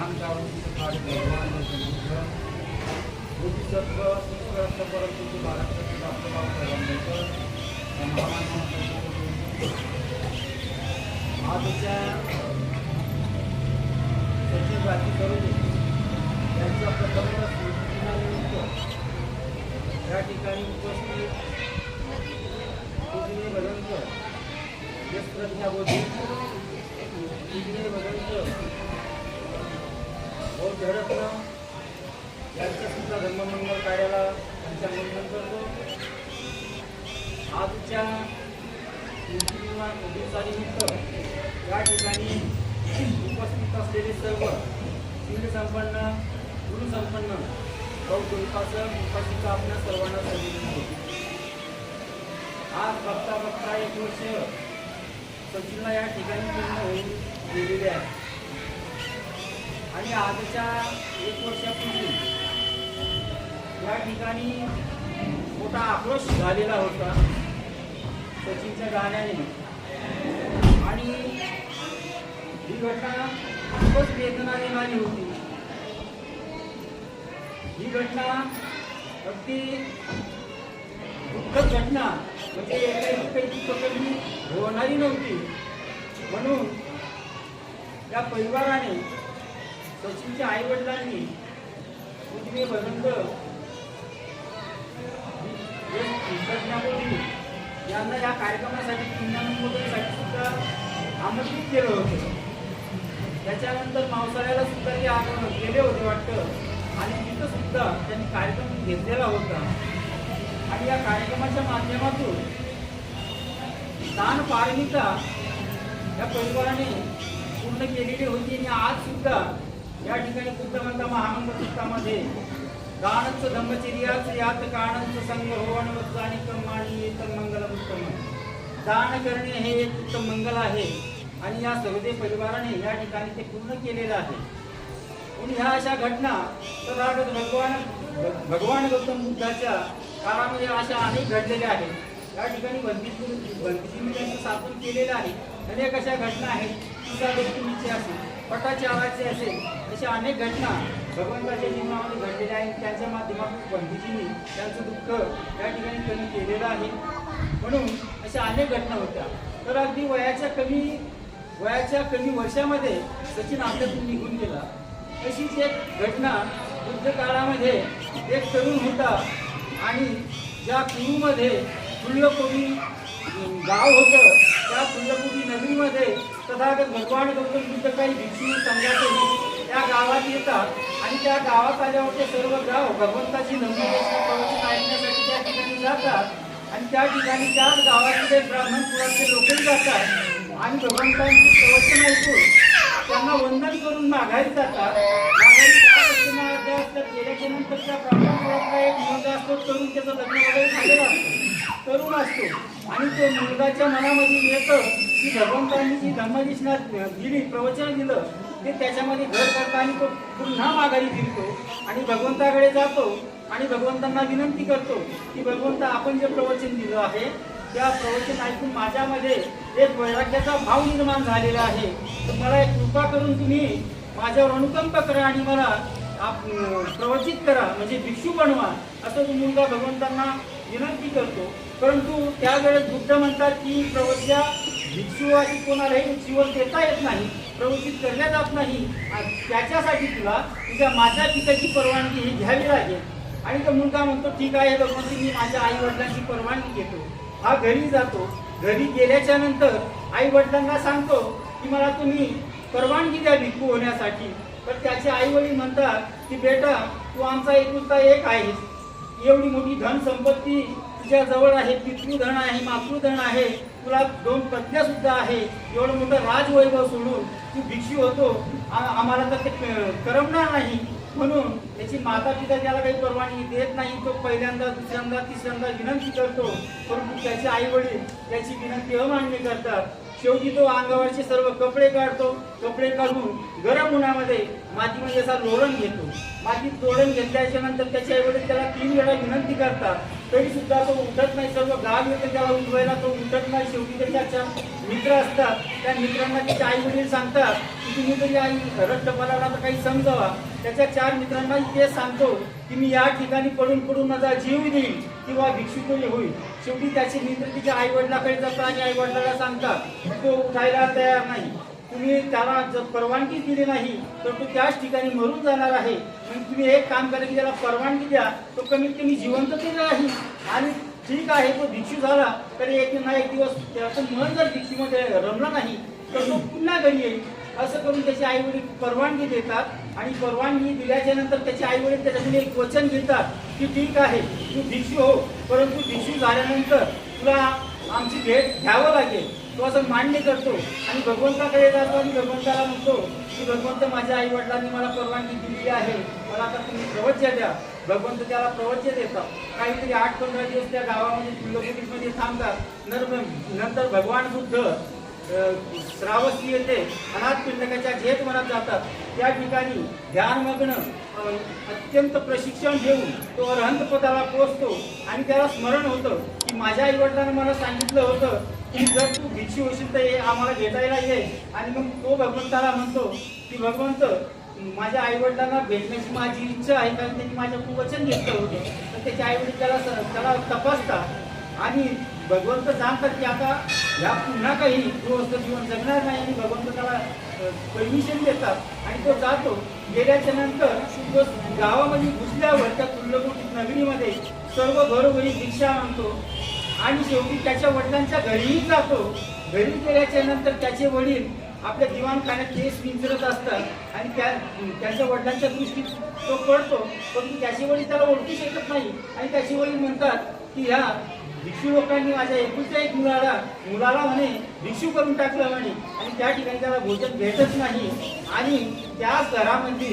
महान कावडीचं फार भगवान बुद्ध बोधिसत्व श्रेष्ठ परंतु महाराष्ट्रातील डॉक्टर बाबासाहेब आंबेडकर या महामानवांसाठी आजच्या सचिन राजी करून यांच्या प्रथम स्मृतिदिनानिमित्त या ठिकाणी उपस्थित पूजनीय भगवंत यश प्रज्ञाबोधी पूजनीय भगवंत हो, बौद्ध धरत्न यांच्या सुद्धा धर्ममंगल कार्याला त्यांच्या मंगल करतो. आजच्या स्मृतिदिना दिवसानिमित्त या ठिकाणी उपस्थित असलेले सर्व शील संपन्न गुरु संपन्न बौद्ध उपासक उपासिका आपल्या सर्वांना संधी आज बघता बघता एक वर्ष सचिनला या ठिकाणी पूर्ण होईल. आजच्या एक वर्षापूर्वी या ठिकाणी मोठा आक्रोश झालेला होता सचिनच्या गाण्याने. आणि ही घटना खूपच वेदना देणारी होती. ही घटना अगदी दुःखद घटना म्हणजे एकाही पकडली होणारी नव्हती. म्हणून या परिवाराने सचिनच्या आई वडिलांनी पूजनीय भगंत यांना या कार्यक्रमासाठी पुण्यानुमोदनासाठी सुद्धा आमंत्रित केलं होतं. त्याच्यानंतर पावसाळ्याला सुद्धा ते आपण गेले होते वाटतं. आणि तिथं सुद्धा त्यांनी कार्यक्रम घेतलेला होता. आणि या कार्यक्रमाच्या माध्यमातून दान पारमिता या परिवाराने पूर्ण केलेली होती आणि आज सुद्धा या ठिकाणी बुद्धवंत महामंगल पुस्तकामध्ये दानच धम्मचर्याच यात काणच संग होवण आणि कमाणी तर मंगल उत्तम. दान करणे हे एक उत्तम मंगल आहे आणि या सगळे परिवाराने या ठिकाणी ते पूर्ण केलेलं आहे. आणि ह्या अशा घटना तथागत भगवान भगवान गौतम बुद्धाच्या काळामध्ये अशा अनेक घडलेल्या आहेत. या ठिकाणी बंदित बंदितीने त्यांचं स्थापन केलेलं आहे. अनेक अशा घटना आहेत. तुझा व्यक्तीचे असेल पटाचाराचे असेल अशा अनेक घटना भगवंताच्या जीवनामध्ये घडलेल्या आहेत. त्यांच्या माध्यमातून बंदितीने त्यांचं दुःख या ठिकाणी कमी केलेलं आहे. म्हणून अशा अनेक घटना होत्या. तर अगदी वयाच्या कमी वयाच्या कमी वर्षामध्ये सचिन आपल्यातून निघून गेला. अशीच एक घटना बुद्ध काळामध्ये एक तरुण होता आणि ज्या कुरूमध्ये फुल्लकोबी गाव होतं. त्या सुंदरपुरी नदीमध्ये तथागत भगवान गौतम बुद्ध काही भिक्षू संघातही त्या गावात येतात आणि त्या गावात आल्यावर ते सर्व गाव भगवंताची नंदी प्रवचन ऐकण्यासाठी त्या ठिकाणी जातात. आणि त्या ठिकाणी त्याच गावातले ब्राह्मण कुळाचे लोकही जातात. आणि भगवंतांची प्रवचन ऐकून त्यांना वंदन करून माघारी जातात. माघारी जात त्या त्या ब्राह्मण कुळातला एक मुलगा असतो तरुण. त्याचं लग्न वगैरे झालेलं असतं. तरुण असतो. आणि ते मुलगाच्या मनामध्ये येतं की भगवंतांनी जी धर्मदेशना दिली प्रवचन दिलं ते त्याच्यामध्ये घर करता आणि तो पुन्हा माघारी फिरतो. आणि भगवंताकडे जातो आणि भगवंतांना विनंती करतो की भगवंत आपण जे प्रवचन दिलं आहे त्या प्रवचन ऐकून माझ्यामध्ये एक वैराग्याचा भाव निर्माण झालेला आहे. तर मला एक कृपा करून तुम्ही माझ्यावर अनुकंप करा आणि मला आप प्रवचित करा म्हणजे भिक्षू बनवा असं तो मुलगा भगवंतांना विनंती करतो. परंतु त्यावेळेस बुद्ध म्हणतात की प्रवच्या भिक्षू कोणालाही जीवन देता येत नाही प्रवचित करल्या जात नाही. त्याच्यासाठी तुला तुझ्या माझ्या पित्याची परवानगी ही घ्यावी लागेल. आणि तो मुलगा म्हणतो ठीक आहे भगवंती मी माझ्या आई वडिलांची परवानगी घेतो. हा घरी जातो. घरी गेल्याच्यानंतर आई वडिलांना सांगतो की मला तुम्ही परवानगी द्या भिक्खू होण्यासाठी. तर त्याचे आई वडील म्हणतात की बेटा तू आमचा एकुलता एक आहेस. एवढी मोठी धन संपत्ती तुझ्या जवळ आहे पितृधन आहे मातृधन आहे. तुला दोन पत्न्या सुद्धा आहे. एवढं मोठं राजवैभव सोडून तू भिक्षू होतो. आम्हाला तर ते करमणार नाही. म्हणून त्याची माता पिता त्याला काही परवानगी देत नाही. तो पहिल्यांदा दुसऱ्यांदा तिसऱ्यांदा विनंती करतो. परंतु त्याचे आई वडील त्याची विनंती अमान्य करतात. शेवटी तो अंगावरचे सर्व कपडे काढतो. कपडे काढून गरम उन्हामध्ये मातीमध्ये असा लोळण घेतो. मातीत लोळण घेतल्याच्या नंतर त्याच्या आईवडील त्याला तीन वेळा विनंती करतात. तरी सुद्धा तो उठत नाही. सर्व गाव येते त्याला उठवायला. तो उठत नाही. शेवटी त्याच्या चार मित्र असतात. त्या मित्रांना त्याच्या आई वडील सांगतात की तुम्ही तरी आई रट्टपालाला तर काही समजावा. त्याच्या चार मित्रांना ते सांगतो की मी या ठिकाणी पडून पडून माझा जीव देईल किंवा भिक्षुक तरी होईल. शेवटी त्याचे मित्र तिच्या आई वडिलाकडे जातात आणि आई वडिलाला सांगतात तो उठायला तयार नाही. तुम्ही त्याला जर परवानगी दिली नाही तर तो त्याच ठिकाणी मरून जाणार आहे. म्हणून तुम्ही एक काम करा की त्याला परवानगी द्या. तो कमीत कमी जिवंत तरी राहील. आणि ठीक आहे तो भिक्षू झाला तरी एक ना एक दिवस त्याचं मन जर भिक्षूमध्ये रमलं नाही तर तो पुन्हा घरी येईल. असं करून त्याचे आई वडील परवानगी देतात. आणि परवानगी दिल्याच्या नंतर त्याचे आई वडील त्याच्याकडे एक वचन घेतात की ठीक आहे तू भिक्षू हो परंतु भिक्षू झाल्यानंतर तुला आमची भेट घ्यावं लागेल. तो असं मान्य करतो. आणि भगवंताकडे जातो आणि भगवंताला म्हणतो की भगवंत माझ्या आई वडिलांनी मला परवानगी दिलेली आहे. मला आता तुम्ही प्रवच्य द्या. भगवंत त्याला प्रवच्य देतात. काहीतरी आठ पंधरा दिवस त्या गावामध्ये तुल्यकुटीमध्ये थांबतात. नर नंतर भगवान बुद्ध श्रावस्ती येते. अनाथ पिंडकाच्या झेत मनात जातात. त्या ठिकाणी ध्यानमग्न अत्यंत प्रशिक्षण घेऊन तो अरहंत पदाला पोचतो. आणि त्याला स्मरण होतं की माझ्या आईवडिलांना मला सांगितलं होतं की जर तू भिक्षू होशील तर हे आम्हाला भेटायला ये. आणि मग तो भगवंताला म्हणतो की भगवंत माझ्या आईवडिलांना भेटण्याची माझी इच्छा आहे कारण त्यांनी माझ्याकडून वचन घेतलं होतं. तर त्याचे आईवडील त्याला स- त्याला तपासतात. आणि भगवंत सांगतात की आता ह्या पुन्हा काही गृहस्थ जीवन जगणार नाही आणि भगवंत त्याला परमिशन देतात. आणि तो जातो. गेल्याच्यानंतर तो गावामध्ये घुसल्यावर त्या तुल्लकोटीत नगरीमध्ये सर्व घरोघरी भिक्षा आणतो. आणि शेवटी त्याच्या वडिलांच्या घरीही जातो. घरी गेल्याच्यानंतर त्याचे वडील आपल्या दिवाणखान्यात केस विंचरत असतात. आणि त्या त्याच्या वडिलांच्या दृष्टीत तो पडतो. परंतु त्याचे वडील त्याला ओळखू शकत नाही. आणि त्याचे वडील म्हणतात की ह्या भिक्षू लोकांनी माझ्या एकुलत्या एक मुलाला मुलाला म्हणे भिक्षू करून टाकलं म्हणे. आणि त्या ठिकाणी त्याला भोजन भेटत नाही. आणि त्याच घरामध्ये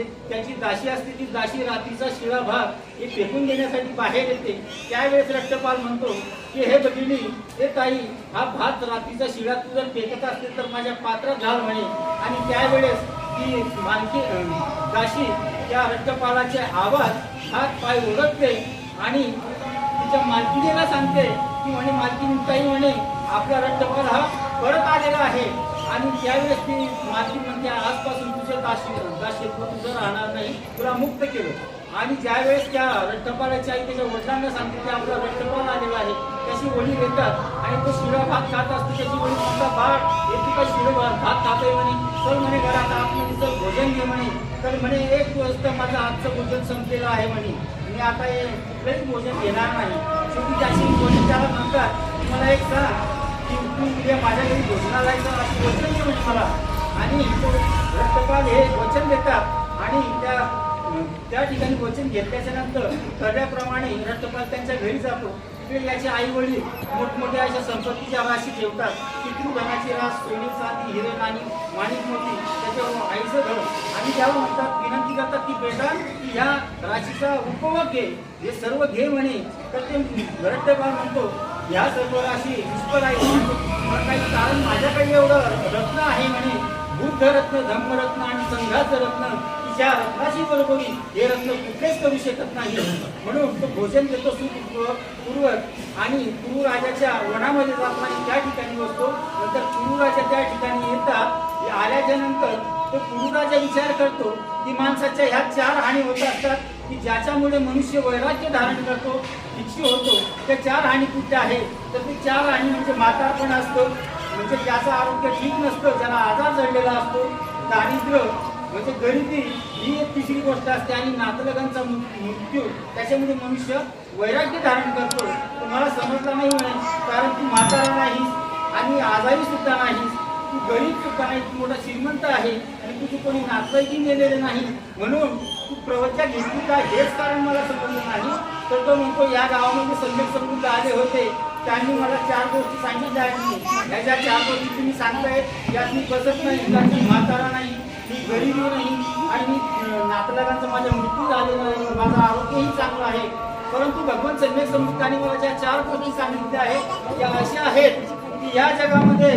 एक त्याची दाशी असते ती दाशी रात्रीचा शिळा भाग हे फेकून देण्यासाठी बाहेर येते. त्यावेळेस रक्तपाल म्हणतो की हे बघिली हे ताई हा भात रात्रीचा शिळा तू जर फेकत असते तर माझ्या पात्रात घाल म्हणे. आणि त्यावेळेस ती मानकी दाशी त्या रक्तपालाचे आवाज हात पाय ओढतते आणि मालकिनीला सांगते की म्हणे मालकीनी ताई म्हणे आपला रक्तपाल हा परत आलेला आहे. आणि त्यावेळेस ती मालकी म्हणते आजपासून तुझ्या दाशी दाशीत्व तुझं राहणार नाही तुला मुक्त केलं. आणि ज्यावेळेस त्या रक्तपालाची आई त्याच्या वडिलांना सांगते की आपला रक्तपाल आलेला आहे त्याची वडी घेतात आणि तो शिळा भात खात असतो त्याची वडील तुमचा बाळ येते का काय भात खात खातोय म्हणे. सर म्हणे घरात आतमध्ये चल भोजन घे म्हणे. तर म्हणे एक दिवस तर माझं आजचं भोजन संपलेलं आहे म्हणे. मी आता हे कुठलंही भोजन घेणार नाही. शेवटी त्याची वडील त्याला म्हणतात मला एक सांग की तू उद्या माझ्या घरी भोजनाला यायचं असं वचन घेऊ मला आणि रक्तपाल हे वचन देतात आणि त्या त्या ठिकाणी वचन घेतल्याच्या नंतर ठरल्याप्रमाणे रक्तपाल त्यांच्या घरी जातो. याचे आई वडील मोठमोठ्या अशा संपत्तीच्या राशी ठेवतात. पितृधनाची रास सोनी चांदी हिरे आणि माणिक मोती त्याच्यावर आईचं घर. आणि त्यावर म्हणतात विनंती करतात की बेटा की ह्या राशीचा उपभोग घे. हे सर्व घे म्हणे. तर ते रक्तपाल म्हणतो ह्या सर्व राशी निष्फळ आहे काही कारण माझ्याकडे एवढं रत्न आहे म्हणे. बुद्ध रत्न धम्मरत्न आणि संघाचं रत्न ज्या रत्नाची बरोबरी हे रत्न कुठलेच करू शकत नाही. म्हणून तो भोजन देतो सुपूर्वक आणि कुरु राजाच्या वनामध्ये जात नाही त्या ठिकाणी बसतो. नंतर कुरु राजा त्या ठिकाणी येतात. हे आल्याच्यानंतर तो कुरु राजा विचार करतो की माणसाच्या ह्या चार हानी होत असतात की ज्याच्यामुळे मनुष्य वैराग्य धारण करतो भिक्षू होतो. त्या चार हानी कुठे आहे तर ते चार हानी म्हणजे म्हातारपण असतो. म्हणजे ज्याचं आरोग्य ठीक नसतं ज्याला आजार जडलेला असतो दारिद्र्य म्हणजे गरिबी ही एक तिसरी गोष्ट असते आणि नातलगांचा मृ- मृत्यू त्याच्यामध्ये मनुष्य वैराग्य धारण करतो. तुम्हाला समजला नाही म्हणे कारण तू म्हातारा नाहीस आणि आजारी सुद्धा नाहीस तू गरीब सुद्धा नाही तू मोठा श्रीमंत आहे आणि तुझे कोणी नातवाईकी नेलेले नाही. म्हणून तू प्रवचन घेतली का हेच कारण मला समजलं नाही. तर तो म्हणतो या गावामध्ये संदेश समृद्ध आले होते. त्यांनी मला चार गोष्टी सांगितल्या आहेत. ह्या ज्या चार गोष्टी तुम्ही सांगताय यात मी बसत नाही. कारण मी म्हातारा नाही. गरीबी नाही आणि मी नातलागांचा माझा मृत्यू झालेला नाही माझं आरोग्यही चांगलं आहे. परंतु भगवान सम्यक समृद्धाने मला ज्या चार गोष्टी सांगितल्या आहेत त्या अशा आहेत की या जगामध्ये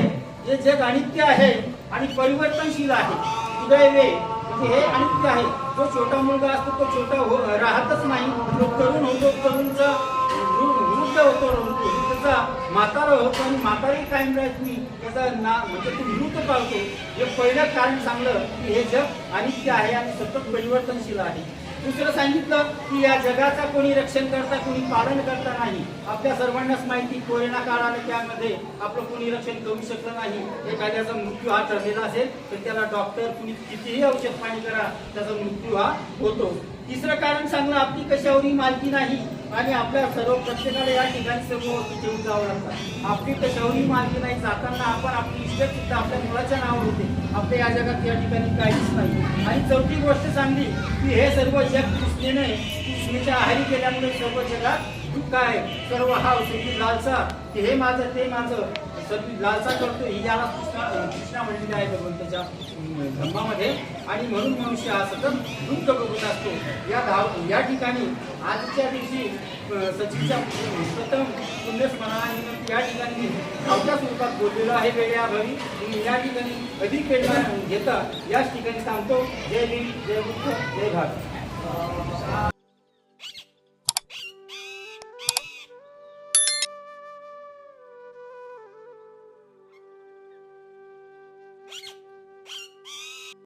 जे जग अनित्य आहे आणि परिवर्तनशील आहे उदयवे म्हणजे हे अनित्य आहे. जो छोटा मुलगा असतो तो छोटा हो राहतच नाही. तो तरुण होतो तरुणचं वृद्ध होतो त्याचा म्हातारा होतो आणि म्हातारी कायम राहत नाही त्याचा ना म्हणजे तो मृत पावतो हे पहिलं कारण सांगलं की हे जग अनित्य आहे आणि सतत परिवर्तनशील आहे. दुसरं सांगितलं की या जगाचा कोणी रक्षण करता कोणी पालन करता नाही. आपल्या सर्वांनाच माहिती कोरोना काळ आला त्यामध्ये आपलं कोणी रक्षण करू शकलं नाही. एखाद्याचा मृत्यू हा ठरलेला असेल तर त्याला डॉक्टर कुणी कितीही औषध पाणी करा त्याचा मृत्यू हा होतो तिसरं कारण सांगलं आपली कशावरही मालकी नाही. आणि आपल्या सर्व प्रत्येकाला या ठिकाणी सर्व घेऊन जावं लागतात आपली कशावरही मालकी नाही जाताना आपण आपली इष्ट सुद्धा आपल्या मुलाच्या नावावर होते. आपल्या या जगात या ठिकाणी काहीच नाही. आणि चौथी गोष्ट सांगली की हे सर्व जग कृष्णेने कृष्णेच्या आहारी केल्यामुळे सर्व जगात दुःख आहे. सर्व हा औषधी लालसा हे माझं ते माझं. सर्व लालसा करतो ही याला कृष्णा कृष्णा म्हणलेली आहे भगवंताच्या अं, धम्मामध्ये. आणि म्हणून मनुष्य हा सतत दुःख बघत असतो. या धाव या ठिकाणी आजच्या दिवशी सचिनच्या प्रथम पुण्यस्मरणाने या ठिकाणी मी धावत्या स्वरूपात बोललेलो आहे वेळेअभावी मी या ठिकाणी अधिक वेळ घेता याच ठिकाणी सांगतो जय भीम जय बुद्ध जय भारत.